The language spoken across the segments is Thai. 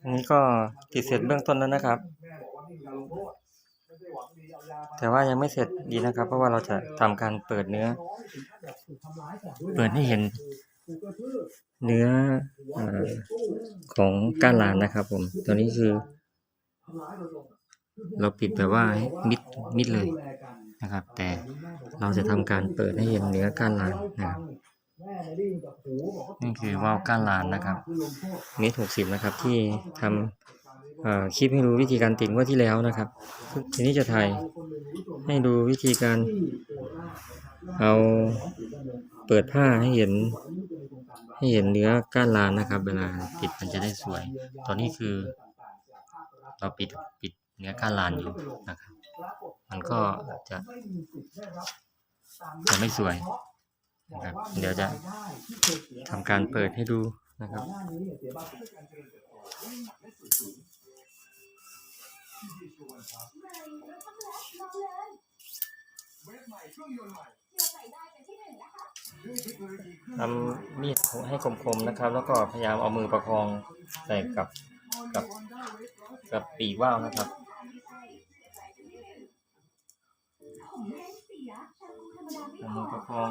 อันนี้ก็ติดเสร็จเบื้องต้นแล้วนะครับ แต่ว่ายังไม่เสร็จดีนะครับ เพราะว่าเราจะทำการเปิดเนื้อ เปิดให้เห็นเนื้ออของก้านลานนะครับ ผม ตัวนี้คือ เราปิดแบบว่าให้มิดมิดเลยนะครับ แต่เราจะทำการเปิดให้เห็นเนื้อก้านลานนะครับ นี่คือว่าวก้านลานนะครับเมตรหกสิบนะครับที่ทำเอ่อคลิปให้ดูวิธีการติดงว่าที่แล้วนะครับ ทีนี้จะถ่ายให้ดูวิธีการเอาเปิดผ้าให้เห็น ให้เห็นเนื้อก้านลานนะครับ เวลาติดมันจะได้สวย ตอนนี้คือ เราปิดปิดเนื้อก้านลานอยู่นะครับ มันก็จะจะไม่สวย นะครับ เดี๋ยวจะทำการเปิดให้ดูนะครับทำมีดให้คมๆนะครับ แล้วก็พยายามเอามือประคองใส่กับกับกับปีกว่าวนะครับเอามือประคอง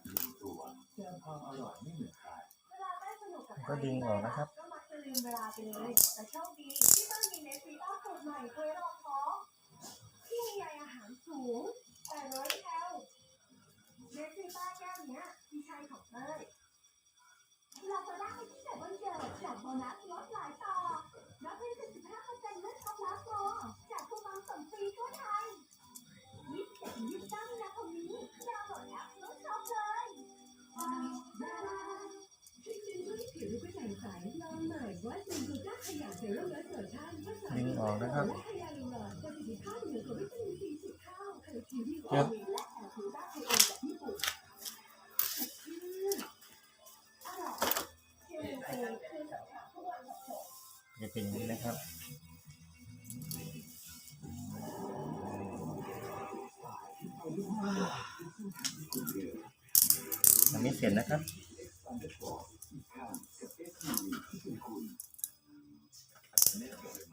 ก็ดึงออกนะครับ ดึงออกนะครับเยอะจะเป็นอย่างนี้นะครับยังไม่เสร็จนะครับ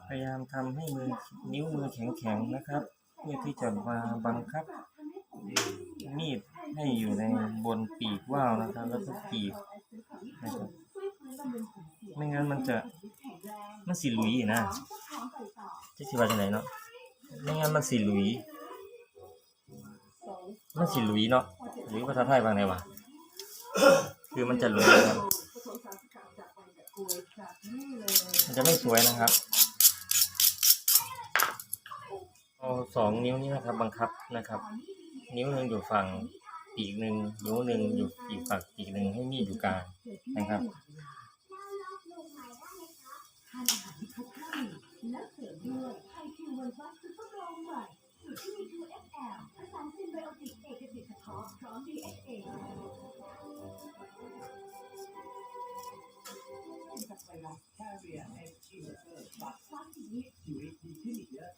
พยายามทำให้มือนิ้วมือแข็งๆนะครับ เพื่อที่จะมาบังคับมีดให้อยู่ในบนปีกว่าวนะครับ แล้วก็ปีกนะครับไม่งั้นมันจะมันสีหลุยนะที่สิว่าจังไหนเนาะไม่งั้นมันสีหลุยมันสีหลุยเนาะหรือภาษาไทยบางไหนวะคือมันจะหลุยนะครับ มัน จะไม่สวยนะครับเอาสองนิ้วนี้นะครับ บังคับนะครับ นิ้วหนึ่งอยู่ฝั่งปีกหนึ่งนิ้วหนึ่งอยู่อีกฝั่งปีกหนึ่งให้มีดอยู่กลางนะครับทานอาหารที่ครบห้าหมู่และเสริมด้วยไทยคิววันพลัสซุปเอร์โกลผสานซิมไบโอติกเอกสิทธิ์เฉพาะพร้อม DHA ไวรัสแคเรียเอฟอีเวอร์บัตพลัสสีนี้ชีวิตดีขึ้นอีกเยอะ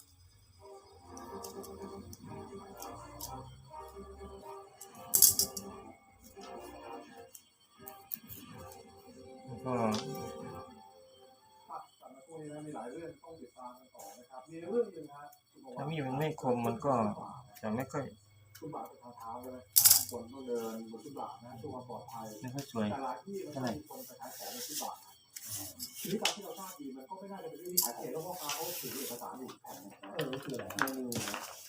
แล้วก็สำหรับพวกนี้นะมีหลายเรื่องต้องติดตามกันต่อนะครับมีเรื่องหนึงนะคุณบอกถ้าว่ามีมันไม่คมมันก็จะไม่ค่อยคุณบาทเป็นทางเท้าใช่ไหมคนต้องเดินบนฟุตบาทนะเพื่ความปลอดภัยไม่ค่อยสวยแต่หลายที่มันมีคนไปขายของบนฟุตบาท ทีนี้ตามที่เราทราบดีมันก็ไม่น่าจะเป็นเรื่องที่ขายเองแล้วพ่อค้าเขาถือเอกสารอยู่แผ่นนะเออคืออะไร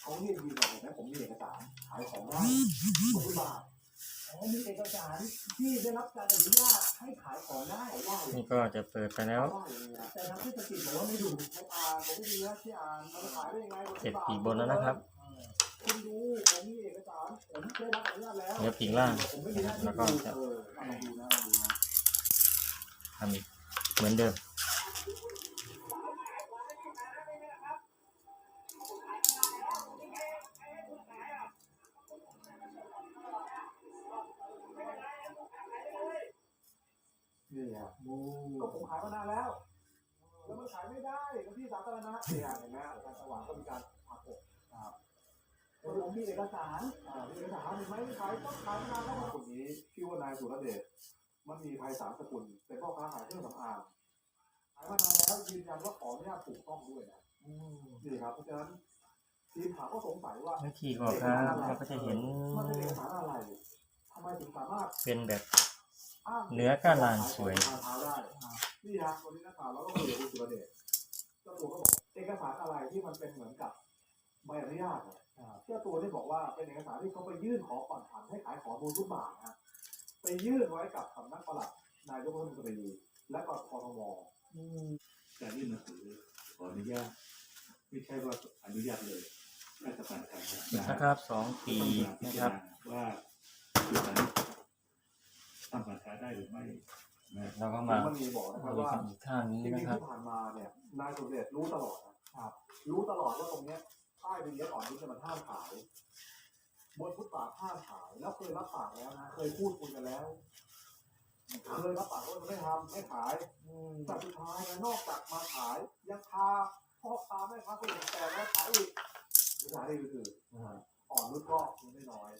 เขาเรียกดีกว่าผมนะผมมีเอกสารขายของได้บนฟุตบาทอ๋อมีเอกสารที่ได้รับการอนุญาตให้ขายของได้ได้เลยนี่ก็จะเปิดไปแล้วแต่ทางเทศกิจบอกว่าไม่ดูไม่อ่านผมไม่ดีนะที่อ่านมันขายได้ยังไงเสร็จปีบนแล้วนะครับคุณดูผมมีเอกสารผมได้รับอนุญาตแล้วเดี๋ยวปีล่างแล้วก็จะทำอีก เหมือนเดิม นี่คก็ผมขายมานานแล้ว แล้วมันขายไม่ได้แล้วที่สาธารณะเนี่ยเห็นไหมอาจารย์สว่างก็มีการหักอกครัต้วผมมีเอกสารมีเอกสารเห็นไหมขายต้องขายมานานแล้วคนนี้ชื่อว่านายสุรเดช มันมีภัยสามสกุลเป็นพ่อค้าขายเครื่องสำอางขายมานานแล้วยืนยันว่าขออนุญาตถูกต้องด้วยนะนี่ครับเพราะฉะนั้นทีมข่าวก็สงสัยว่าวิธีก็ครับเราก็จะเห็นมันเป็นเอกสารอะไรทำไมถึงสามารถเป็นแบบอ้างเนื้อก้านลานสวยทางเท้าได้นี่ฮะวันนี้นักข่าวเราก็คุยกับคุณสุรเดชเจ้าตัวก็บอกเอกสารอะไรที่มันเป็นเหมือนกับใบอนุญาตเนี่ยเจ้าตัวได้บอกว่าเป็นเอกสารที่เขาไปยื่นขอผ่อนผันให้ขายของบนทุกบาทนะ ไปยื่นไว้กับสำนักปลัดนายกรัฐมนตรีและก็กทมการยื่นหนังสือขออนุญาตไม่ใช่ว่าอนุญาตเลยราชการไทยนะครับสองปีต้องพินะจาครับรณาว่าจุดนั้นทำการค้าได้หรือไม่นะเราก็ผมมามันมีบอกนะครับดูว่ากันอีกข้างนี้จริงนะๆครับที่ผ่านมาเนี่ยนายสุรเดชรู้ตลอดนะครับ รู้ตลอดว่าตรงเนี้ยป้ายเป็นเนี้ยก่อนที่จะมันห้ามขาย บนฟุตบาทห้ามขายแล้วเคยรับปากแล้วนะเคยพูดคุยกันแล้วเคยรับปากว่าจะไม่ทำไม่ขายแต่สุดท้ายนะนอกจากมาขายยังพาพ่อค้าแม่ค้าคนอื่นแต่แล้วขายอีกไม่ขายอีกคืออ่อนนุชก็ยังไม่น้อย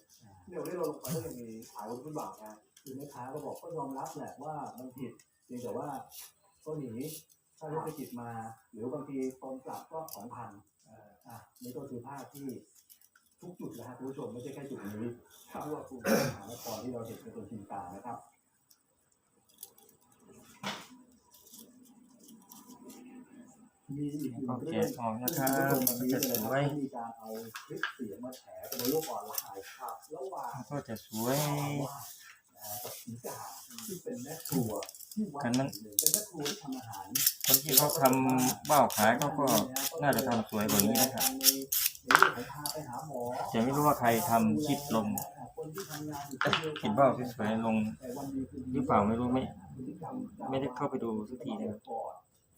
เดี๋ยวได้เราลงไปก็ยังมีขายบนฟุตบาทนะคือแม่ค้าก็บอกก็ยอมรับแหละว่ามันผิดเพียงแต่ว่าก็หนีถ้าเทศกิจมา หรือบางทีตอนกลับก็สองพันอะนี่ก็คือภาพที่ ทุกจุดนะฮะคุณผู้ชมไม่ใช่แค่จุดนี้ทั่วกรุงเทพมหานครที่เราเห็นเป็นตัวชินตานะครับมีอีกหนึ่ก็งแกะเรื่องออกนะครับวันก็นี้จะเลยสนะวยมีการเอาคลิปเสียงมาแฉกันในโลกออนไลน์ครับระหว่างก็จะสวยกับสีกาที่เป็นแม่ครัวที่วัดกันนั้นเป็นแม่ครัวที่ทำอาหารคนที่เขาทำว่าวขายเขาก็น่าจะทำสวยกว่านี้นะครับ แต่ไม่รู้ว่าใครทำคลิปลงคนที่ทำงานอยู่ที่เดียวเห็นว่าสวยๆลงหรือเปล่าไม่รู้ไม่ไม่ได้เข้าไปดูสักทีนะครับ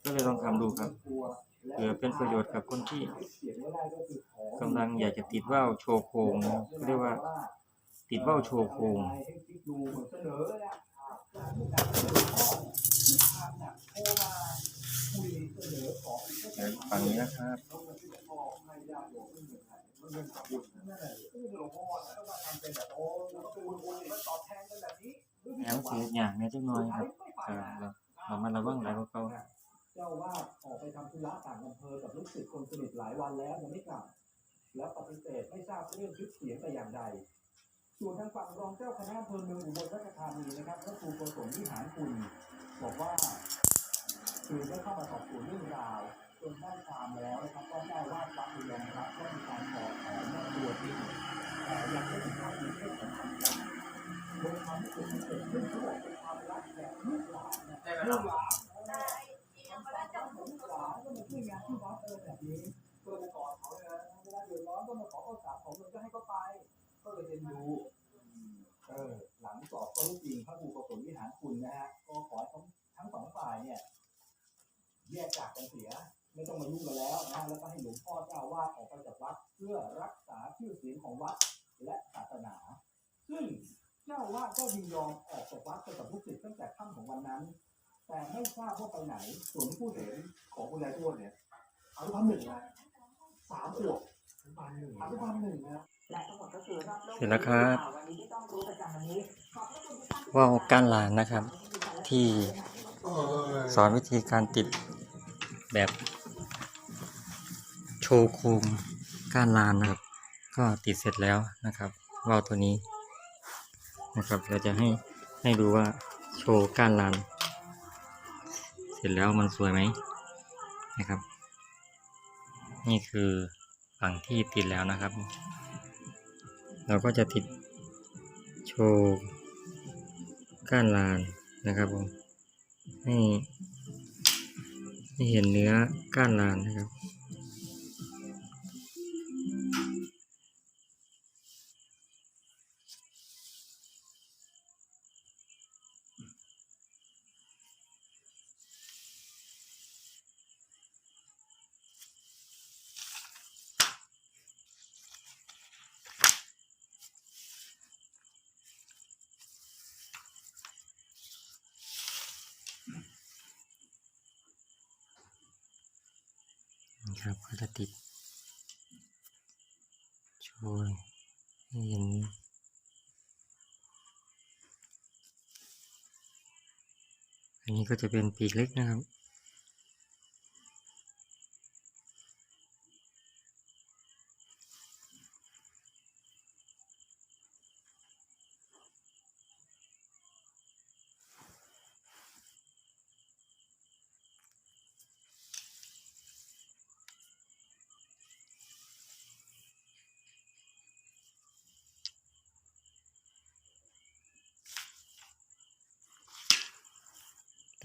ก็เลยลองทำดูครับเผื่อเป็นประโยชน์กับคนที่กำลังอยากจะติดว่าวโชว์โครงนะเขาเรียกว่า ติดว่าวโชว์โครงอย่างเนี่ยโทรมาคุยเสนอของอีกเดี๋ยวฝั่งนี้นะครับ เงินที่หลวงพ่อให้ญาติโยมไม่เงินไหนมันเงินขับบุญนี่หลวงพ่อนะต้องมาทำเป็นแบบโอ้แล้วก็เป็นบุญๆมันตอบแทนกันแบบนี้แอมเสียอย่างเนี่ยจังน้อยครับเออเราเรามาระวังหลายกว่าเขาเจ้าว่าออกไปทำธุระต่างอำเภอกับลูกศิษย์คนสนิทหลายวันแล้วยังไม่กลับ แล้วปฏิเสธไม่ทราบเรื่องคลิปเสียงแต่อย่างใด ส่วนทางฝั่งรองเจ้าคณะอำเภอเมืองอุบลราชธานีนะครับพระครูโกศลวิหารคุณบอกว่าคือได้เข้ามาสอบสวนเรื่องราว จนได้ความแล้วนะครับก็ได้ว่าวัดยอมรับว่ามีการขอแผนแม่ครัวจริงแต่ยังไม่ถึงขั้นมีเพศสัมพันธ์กันโดยความที่เกิดขึ้นเขาบอกเป็นความรักแบบลูกหลานนะลูกหลานได้เอียงมาแล้วจับผมหลานก็มาช่วยงานที่วัดเออแบบนี้ก็เลยกอดเขาเลยนะเวลาเดือดร้อนก็มาขอข้าวสารของเงินก็ให้เขาไป ก็เลยเป็นดูเออหลังสอบข้อเท็จริงพระครูโกศลวิหารคุณนะฮะก็ขอทั้งทั้งสองฝ่ายเนี่ยแยกจากกันเสีย ไม่ต้องมายุ่งกันแล้วนะแล้วก็ให้หลวงพ่อเจ้าอาวาดออกไปจากวัด เพื่อรักษาชื่อเสียงของวัดและศาสนา ซึ่งเจ้าอาวาดก็ยินยอมออกจากวัดไปกับลูกศิษย์ตั้งแต่ค่ำของวันนั้น แต่ไม่ทราบว่าไปไหน ส่วนที่ผู้เห็นของคุณยายทวดเนี่ยอนุบาลหนึ่งนะสามขวบอนุบาลหนึ่งอนุบาลหนึ่งนะและทั้งหมดก็คือรอบโลกเสร็จแล้วครับวันนี้ที่ต้องรู้ประจำวันนี้ขอบพระคุณทุกท่านที่ว่าวก้านลานนะครับ ที่สอนวิธีการติดแบบ โชว์โคมก้านลานนะครับ ก็ติดเสร็จแล้วนะครับว่าวตัวนี้นะครับ เราจะให้ให้ดูว่าโชว์ก้านลาน เสร็จแล้วมันสวยไหมนะครับ นี่คือฝั่งที่ติดแล้วนะครับ เราก็จะติดโชว์ก้านลานนะครับผมให้ให้เห็นเนื้อก้านลานนะครับ ครับก็จะติดช่วยให้เห็นอันนี้ก็จะเป็นปีกเล็กนะครับ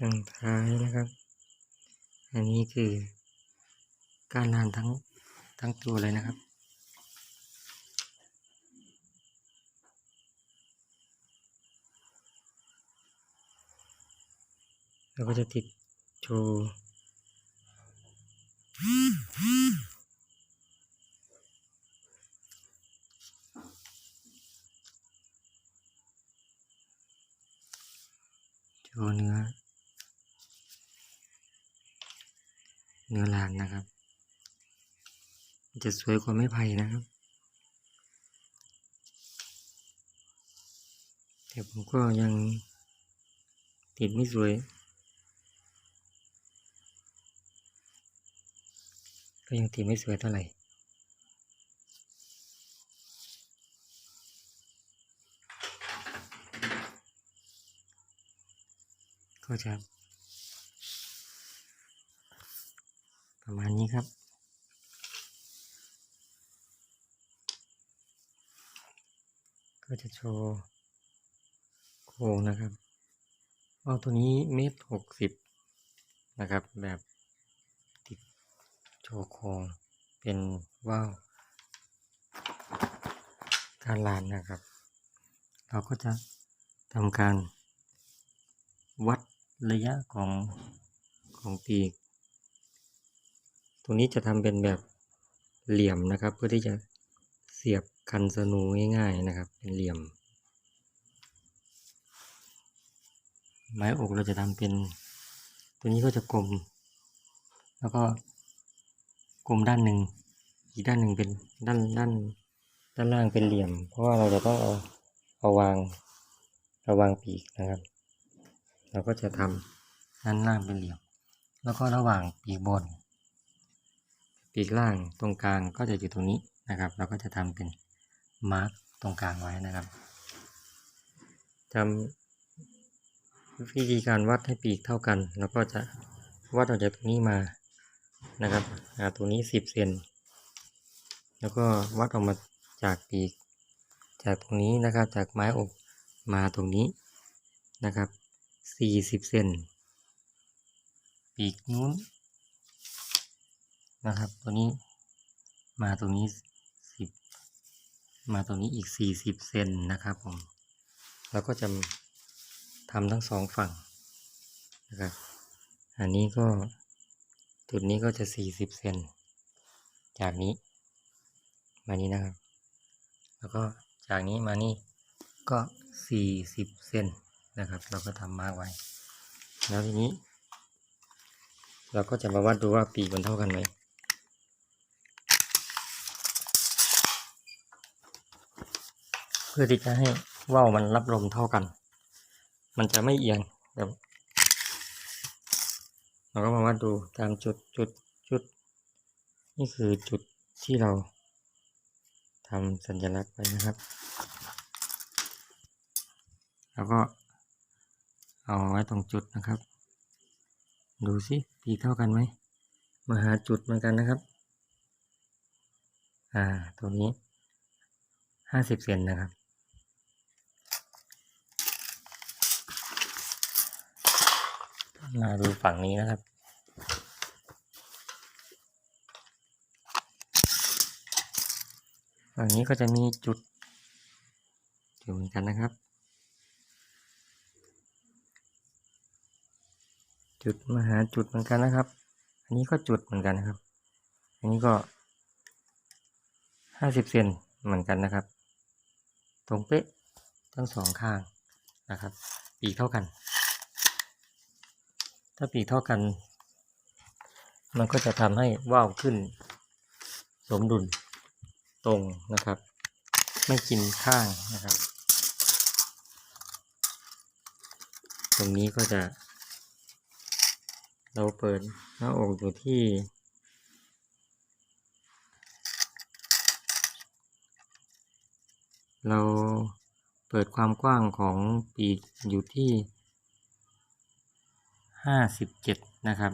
ตั้งท้ายนะครับ อันนี้คือการลานทั้งทั้งตัวเลยนะครับแล้วก็จะติดโชว์โชว์เนื้อ เนื้อลานนะครับ จะสวยกว่าไม้ไผ่นะครับ แต่ผมก็ยังติดไม่สวยก็ยังติดไม่สวยเท่าไหร่ ก็จะ ประมาณนี้ครับ ก็จะโชว์โครงนะครับเอาตัวนี้เมตรหกสิบนะครับ แบบติดโชว์โครงเป็นว่าวการลานนะครับ เราก็จะทำการวัดระยะของของปีก รงนี้จะทำเป็นแบบเหลี่ยมนะครับ เพื่อที่จะเสียบคันสนูง่ายๆนะครับ เป็นเหลี่ยม ไม้อกเราจะทำเป็น ตัวนี้ก็จะกลม แล้วก็กลมด้านหนึ่งอีกด้านหนึ่งเป็นด้านด้านด้านล่างเป็นเหลี่ยม เพราะว่าเราจะต้องเอาเอาวางเอาวางปีกนะครับ เราก็จะทำด้านล่างเป็นเหลี่ยม แล้วก็ระหว่างปีกบน ปีกล่างตรงกลางก็จะอยู่ตรงนี้นะครับ เราก็จะทำเป็นมาร์กตรงกลางไว้นะครับทำวิธีการวัดให้ปีกเท่ากัน แล้วก็จะวัดออกจากตรงนี้มานะครับตรงนี้สิบเซนแล้วก็วัดออกมาจากปีก จากตรงนี้นะครับ จากไม้อกมาตรงนี้นะครับสี่สิบเซนปีกนู้น นะครับ ตัวนี้มาตรงนี้สิบมาตรงนี้อีกสี่สิบเซนนะครับผมเราก็จะทำทั้งสองฝั่งนะครับ อันนี้ก็จุดนี้ก็จะสี่สิบเซนจากนี้ มานี้นะครับ แล้วก็จากนี้มานี่ก็สี่สิบเซนนะครับ เราก็ทำมากไว้ แล้วทีนี้ เราก็จะมาวัดดูว่าปีกมันเท่ากันไหม พื่อที่จะให้ว่าวมันรับลมเท่ากัน มันจะไม่เอียงแบบเราก็มาวัดดูตามจุดจุดจุด นี่คือจุดที่เราทำสัญลักษณ์ไว้นะครับ แล้วก็เอาไว้ตรงจุดนะครับ ดูสิปีเท่ากันไหมมาหาจุดเหมือนกันนะครับ อ่าตัวนี้ห้าสิบเซนนะครับ มาดูฝั่งนี้นะครับ ฝั่งนี้ก็จะมีจุดอยู่เหมือนกันนะครับ จุดมาหาจุดเหมือนกันนะครับ อันนี้ก็จุดเหมือนกันนะครับ อันนี้ก็ห้าสิบเซนเหมือนกันนะครับ ตรงเป๊ะทั้งสองข้างนะครับ ปีกเท่ากัน ถ้าปีกเท่ากัน มันก็จะทำให้ว่าวขึ้น สมดุลตรงนะครับ ไม่กินข้างนะครับ ตรงนี้ก็จะ เราเปิดหน้าอกอยู่ที่เราเปิดความกว้างของปีกอยู่ที่ ห้าสิบเจ็ดนะครับ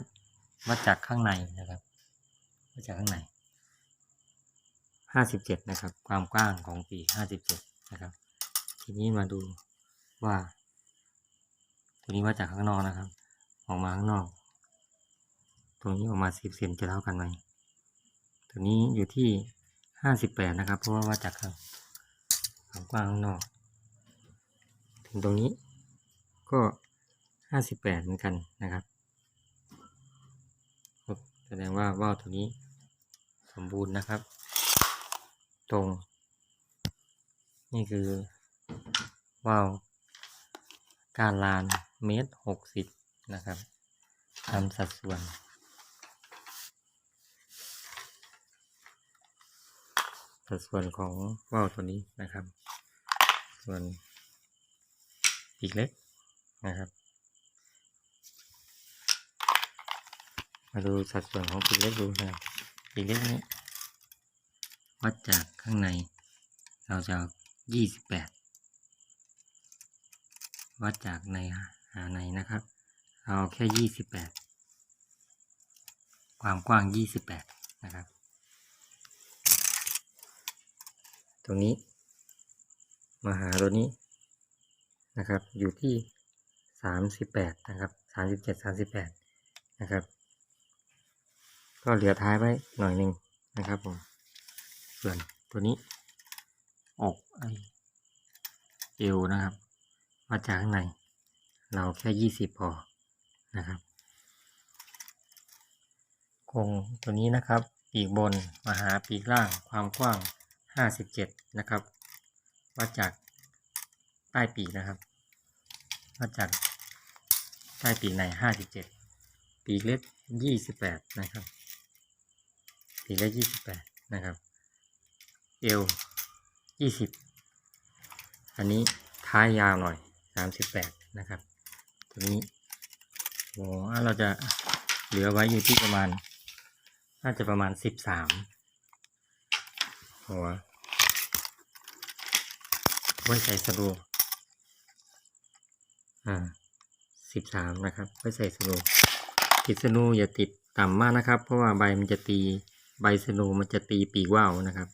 วัดจากข้างในนะครับวัดจากข้างในห้าสิบเจ็ดนะครับ ความกว้างของปีห้าสิบเจ็ดนะครับ ทีนี้มาดูว่า ตัวนี้วัดจากข้างนอกนะครับ ออกมาข้างนอกตรงนี้ออกมาสิบเซนจะเท่ากันไหมตัวนี้อยู่ที่ห้าสิบแปดนะครับ เพราะว่าวัดจากข้างความกว้างข้างนอก ถึงตรงนี้ก็ ห้าสิบแปดเหมือนกันนะครับแสดงว่าว่าวตัวนี้สมบูรณ์นะครับ ตรง นี่คือว่าวการลานเมตรหกสิบนะครับตามสัดส่วนสัดส่วนของว่าวตัวนี้นะครับ ส่วนปีกเล็กนะครับ มาดูสัดส่วนของปีกเล็กดูนะปีกเล็กนี้วัดจากข้างใน เราจะยี่สิบแปดวัดจากในหาในนะครับเราเอาแค่ยี่สิบแปดความกว้างยี่สิบแปดนะครับ ตรงนี้ มาหาตัวนี้นะครับ อยู่ที่สามสิบแปดนะครับสามสิบเจ็ดสามสิบแปดนะครับ ก็เหลือท้ายไว้หน่อยหนึ่งนะครับผมส่วนตัวนี้อกไอเอวนะครับมาจากข้างใน เราแค่ยี่สิบพอนะครับโครงตัวนี้นะครับ ปีกบนมาหาปีกล่างความกว้างห้าสิบเจ็ดนะครับวัดจากใต้ปีกนะครับวัดจากใต้ปีกในห้าสิบเจ็ดปีกเล็กยี่สิบแปดนะครับ ปีกเล็กยี่สิบแปดนะครับเอวยี่สิบอันนี้ท้ายยาวหน่อยสามสิบแปดนะครับตัวนี้โอ้เราจะเหลือไว้อยู่ที่ประมาณ น่าจะประมาณสิบสามหัวไว้ใส่สะดวกอ่าสิบสามนะครับไว้ใส่สะดวกติดสนูอย่าติดต่ำมากนะครับ เพราะว่าใบมันจะตี ใบสนูมันจะตีปีกว่าวนะครับ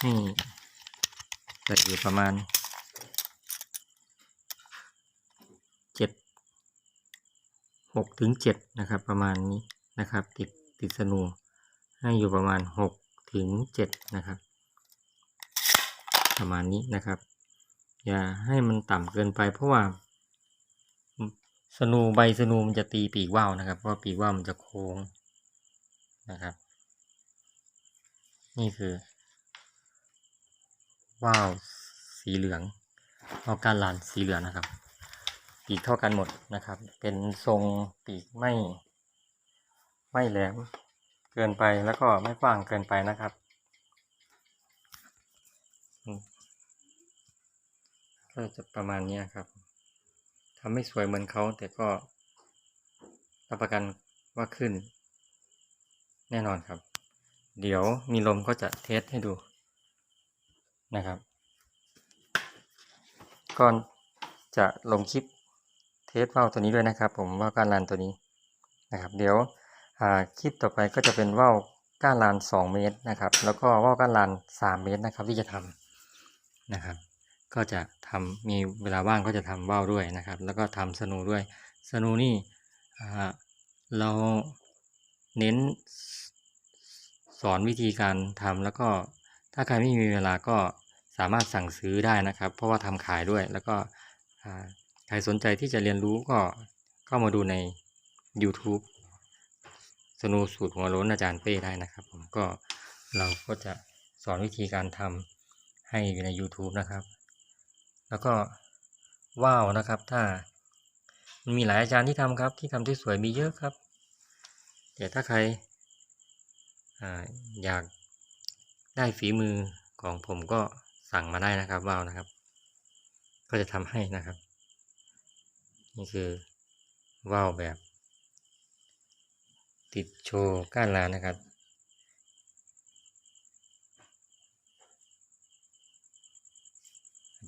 ให้ใส่อยู่ประมาณเจ็ดหกถึงเจ็ดนะครับ ประมาณนี้นะครับ ติดติดสนูให้อยู่ประมาณหกถึงเจ็ดนะครับ ประมาณนี้นะครับ อย่าให้มันต่ำเกินไป เพราะว่าสนูใบสนูมันจะตีปีกว่าวนะครับ เพราะปีกว่าวมันจะโค้งนะครับ นี่คือว่าว สีเหลืองว่ากานลานสีเหลืองนะครับ ปีกเท่ากันหมดนะครับ เป็นทรงปีกไม่ ไม่แหลมเกินไปแล้วก็ไม่กว้างเกินไปนะครับ ก็จะประมาณนี้ครับทำไม่สวยเหมือนเขาแต่ก็รับประกันว่าขึ้น แน่นอนครับ เดี๋ยวมีลมก็จะเทสให้ดูนะครับ ก่อนจะลงคลิปเทสว่าวตัวนี้ด้วยนะครับ ผมว่าวก้านลานตัวนี้นะครับ เดี๋ยวคลิปต่อไปก็จะเป็นว่าวก้านลาน 2 เมตรนะครับ แล้วก็ว่าวก้านลาน 3 เมตรนะครับ ที่จะทำนะครับ ก็จะทำมีเวลาว่างก็จะทำว่าวด้วยนะครับ แล้วก็ทำสนูด้วยสนูนี่เราเน้น สอนวิธีการทำแล้วก็ถ้าใครไม่มีเวลาก็สามารถสั่งซื้อได้นะครับ เพราะว่าทำขายด้วยแล้วก็ใครสนใจที่จะเรียนรู้ก็เข้ามาดูใน YouTube สนูสูตรหัวล้นอาจารย์เป้ได้นะครับ ผมก็เราก็จะสอนวิธีการทำให้อยู่ใน YouTube นะครับ แล้วก็ว่าวนะครับถ้ามันมีหลายอาจารย์ที่ทำครับ ที่ทำที่สวยมีเยอะครับ แต่ถ้าใคร อยากได้ฝีมือของผมก็สั่งมาได้นะครับว่าวนะครับ ก็จะทำให้นะครับ นี่คือว่าวแบบ ติดโชว์ก้านลานนะครับ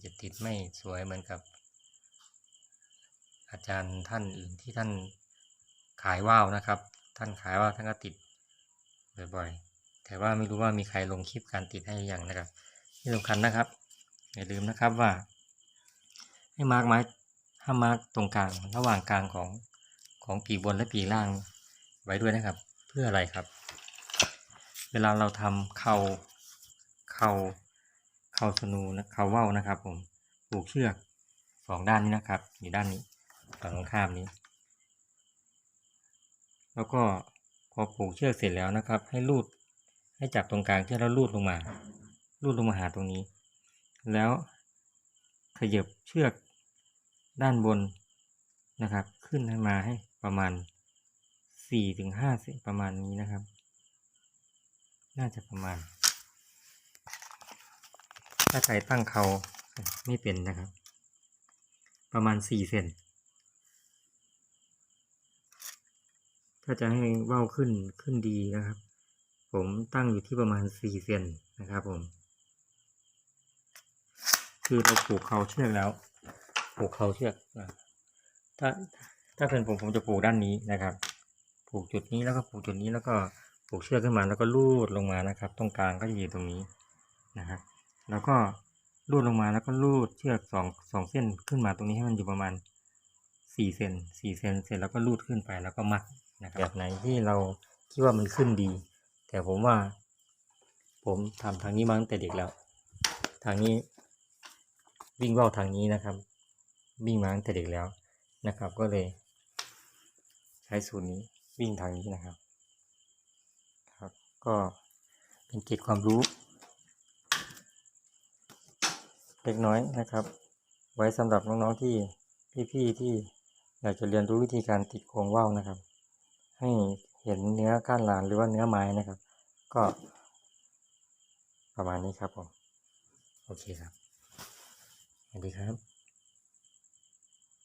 จจะติดไม่สวยเหมือนกับ อาจารย์ท่านอื่นที่ท่านขายว่าวนะครับ ท่านขายว่าวท่านก็ติด บ่อยๆ แต่ว่าไม่รู้ว่ามีใครลงคลิปการติดให้อยังนะครับ ที่สำคัญนะครับ อย่าลืมนะครับว่า ให้มาร์กไม้ห้ามาร์กตรงกลางระหว่างกลางของของปีกบนและปีกล่างไว้ด้วยนะครับ เพื่ออะไรครับ เวลาเราทำเข่าเข่าเข่าสนูนะเข่าว่าวนะครับ ผมผูกเชือกสองด้านนี้นะครับ อยู่ด้านนี้ฝั่งตรงข้ามนี้ แล้วก็ อผูกเชือกเสร็จแล้วนะครับ ให้ลูดให้จับตรงกลางเชือกแล้วลูดลงมา ลูดลงมาหาตรงนี้ แล้วขยับเชือกด้านบนนะครับ ขึ้นให้มาให้ประมาณสี่ถึงห้าเซนประมาณนี้นะครับ น่าจะประมาณ ถ้าใครตั้งเขาไม่เป็นนะครับ ประมาณสี่เซน ถ้าจะให้ว่าวขึ้นขึ้นดีนะครับ ผมตั้งอยู่ที่ประมาณสี่เซนนะครับผม คือเราผูกเขาเชือกแล้ว ผูกเขาเชือกอะถ้าถ้าเป็นผมผมจะผูกด้านนี้นะครับ ผูกจุดนี้แล้วก็ผูกจุดนี้แล้วก็ผูกเชือกขึ้นมาแล้วก็ลูดลงมานะครับ ตรงกลางก็จะอยู่ตรงนี้นะครับแล้วก็ลูดลงมาแล้วก็ลูดเชือกสองสองเส้นขึ้นมาตรงนี้ให้มันอยู่ประมาณสี่เซนสี่เซนเสร็จแล้วก็ลูดขึ้นไปแล้วก็มัด แบบไหนที่เราคิดว่ามันขึ้นดี แต่ผมว่า ผมทำทางนี้มาตั้งแต่เด็กแล้ว ทางนี้ วิ่งว่าวทางนี้นะครับ วิ่งมาตั้งแต่เด็กแล้วนะครับ ก็เลย ใช้สูตรนี้วิ่งทางนี้นะครับ ครับ ก็เป็นเกร็ดความรู้เล็กน้อยนะครับ ไว้สำหรับน้องๆที่พี่ๆที่อยากจะเรียนรู้วิธีการติดโครงว่าวนะครับ ให้เห็นเนื้อก้านลานหรือว่าเนื้อไม้นะครับ ก็ ประมาณนี้ครับผม โอเคครับสวัสดีครับ